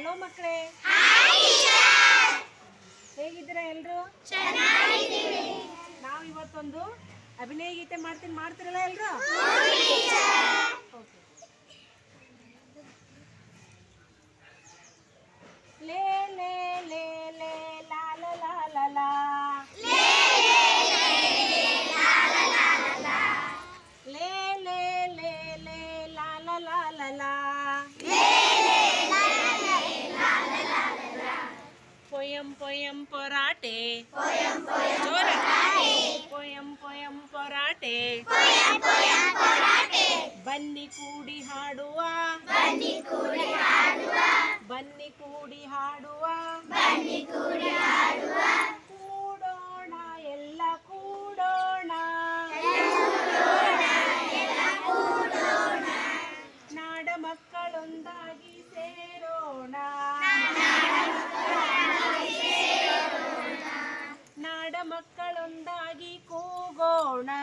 Hello ಮಕ್ಕಳೇ. ಹೇಗಿದ್ದೀರ ಎಲ್ರು? ನಾವು ಇವತ್ತೊಂದು ಅಭಿನಯ ಗೀತೆ ಮಾಡ್ತೀನಿ. ಮಾಡ್ತಿರಲ್ಲ ಎಲ್ರು? Okay. ಪೊರಾಟೆ. ಬನ್ನಿ ಕೂಡಿ ಹಾಡುವ. ಬನ್ನಿ ಕೂಡಿ ಹಾಡುವ. ಕೂಡೋಣ না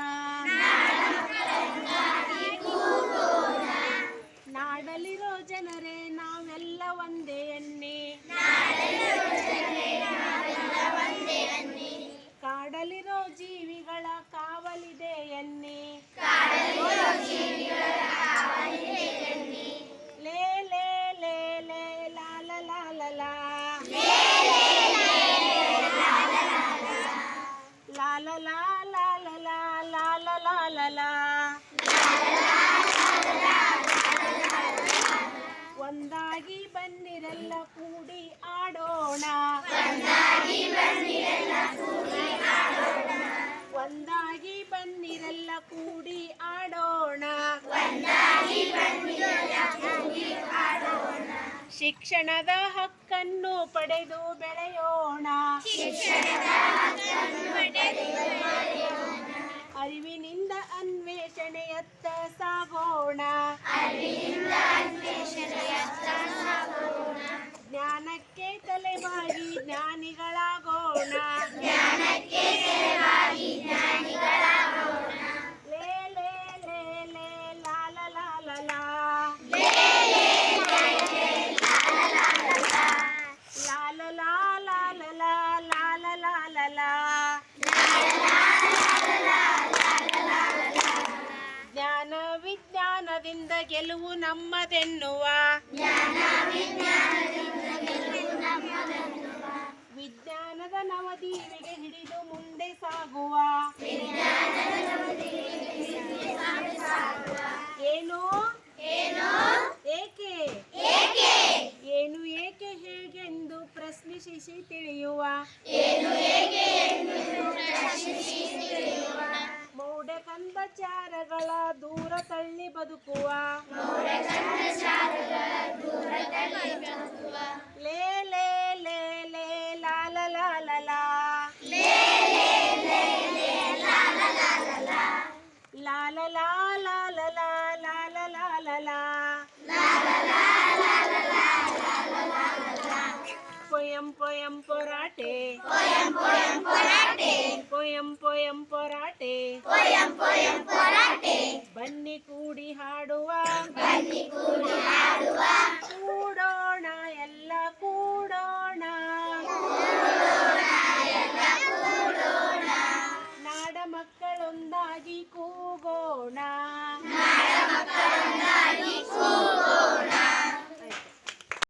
নারবেলির ಲಾ ಲಾ ಲಾ ಲಾ ಒಂದಾಗಿ ಬನ್ನಿರೆಲ್ಲ ಕೂಡಿ ಆಡೋಣ. ಒಂದಾಗಿ ಬನ್ನಿರೆಲ್ಲ ಕೂಡಿ ಆಡೋಣ ಶಿಕ್ಷಣದ ಹಕ್ಕನ್ನು ಪಡೆದು ಬೆಳೆಯೋಣ. ಯತ್ತ ಸಾಗೋಣ ಜ್ಞಾನಕ್ಕೆ ತಲೆಮಾಗಿ ಜ್ಞಾನಿಗಳ ಗೆಲುವು ನಮ್ಮದೆನ್ನುವ. ವಿಜ್ಞಾನದ ನವದೀವಿಗೆ ಹಿಡಿದು ಮುಂದೆ ಸಾಗುವ. ಏನು? ಏಕೆ? ಏನು ಏಕೆ ಹೇಗೆಂದು ಪ್ರಶ್ನಿಸಿ ತಿಳಿಯುವ. ವಿಚಾರಗಳ ದೂರ ತಳ್ಳಿ ಬದುಕುವ ಲೇ ಲೇ ಲೇ ಲೇ ಲಾಲ ಲಾಲ ಲಾಲ ಲಾಲ பொயம் பொயம் பொராட்டே பொயம் பொயம் பொராட்டே பொயம் பொயம் பொரா ಬನ್ನಿ ಕೂಡಿ ಹಾಡುವ. ಬನ್ನಿ ಕೂಡಿ